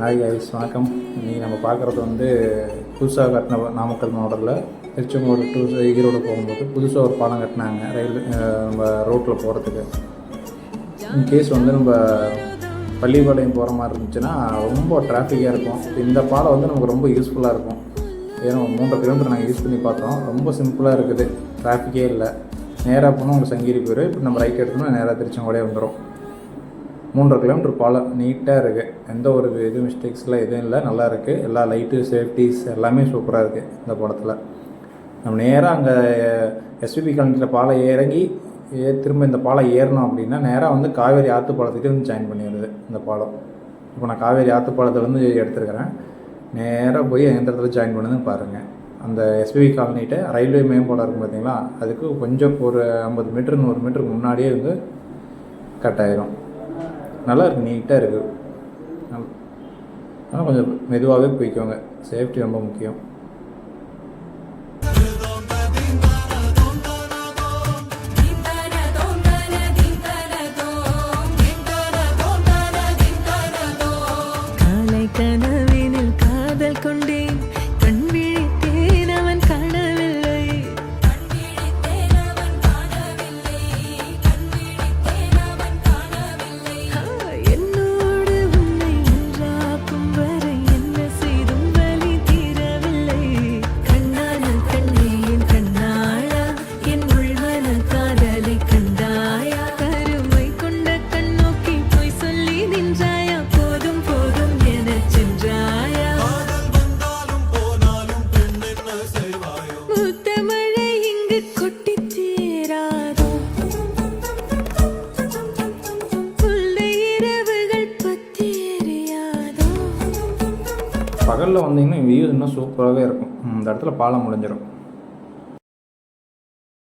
Hi ice வணக்கம். இன்றைக்கி நம்ம பார்க்குறது வந்து புதுசாக கட்டின நாமக்கல் மாவட்டத்தில் திருச்செங்கோடு டு ஈரோடு போகும்போது புதுசாக ஒரு பாலம் கட்டினாங்க. ரயில் நம்ம ரோட்டில் போகிறதுக்கு இன்கேஸ் வந்து நம்ம பள்ளிப்பாளையம் போகிற மாதிரி இருந்துச்சுன்னா ரொம்ப டிராஃபிக்காக இருக்கும். இந்த பாலம் வந்து நமக்கு ரொம்ப யூஸ்ஃபுல்லாக இருக்கும். ஏன்னா மூன்றரை கிலோமீட்டர் நாங்கள் யூஸ் பண்ணி பார்த்தோம். ரொம்ப சிம்பிளாக இருக்குது. டிராஃபிக்கே இல்லை. நேராக போனால் உங்களுக்கு சங்ககிரி போயிடும் இப்போ நம்ம ரைட் எடுத்தோம்னா நேராக திருச்செங்கோடே வந்துடும் மூன்றரை கிலோமீட்டர் பாலம் நீட்டாக இருக்குது எந்த ஒரு இது மிஸ்டேக்ஸ்லாம் எதுவும் இல்லை. நல்லா இருக்குது எல்லா லைட்டு சேஃப்டிஸ் எல்லாமே சூப்பராக இருக்குது இந்த படத்தில் நம்ம நேராக அங்கே எஸ்பிபி காலனியில் பாலம் இறங்கி ஏ திரும்ப இந்த பாலம் ஏறணும் அப்படின்னா நேராக வந்து காவேரி ஆற்று பாலத்துக்கு வந்து ஜாயின் பண்ணிடுது இந்த பாலம். இப்போ நான் காவேரி ஆற்று பாலத்துலேருந்து எடுத்துருக்கிறேன். நேராக போய் எந்த இடத்துல ஜாயின் பண்ணுதுன்னு பாருங்கள் அந்த எஸ்பிபி காலனிகிட்ட ரயில்வே மேம்பாலம் இருக்கும் பார்த்தீங்களா அதுக்கு கொஞ்சம் ஒரு ஐம்பது மீட்டர் நூறு மீட்டருக்கு முன்னாடியே வந்து கட் ஆயிரும். நல்லா இருக்குது நீட்டாக இருக்குது ஆனால் கொஞ்சம் மெதுவாகவே போய்க்கோங்க. சேஃப்டி ரொம்ப முக்கியம். பகலில் வந்தீங்கன்னா வியூ இன்னும் சூப்பராகவே இருக்கும். இந்த இடத்துல பாலம் முடிஞ்சிடும்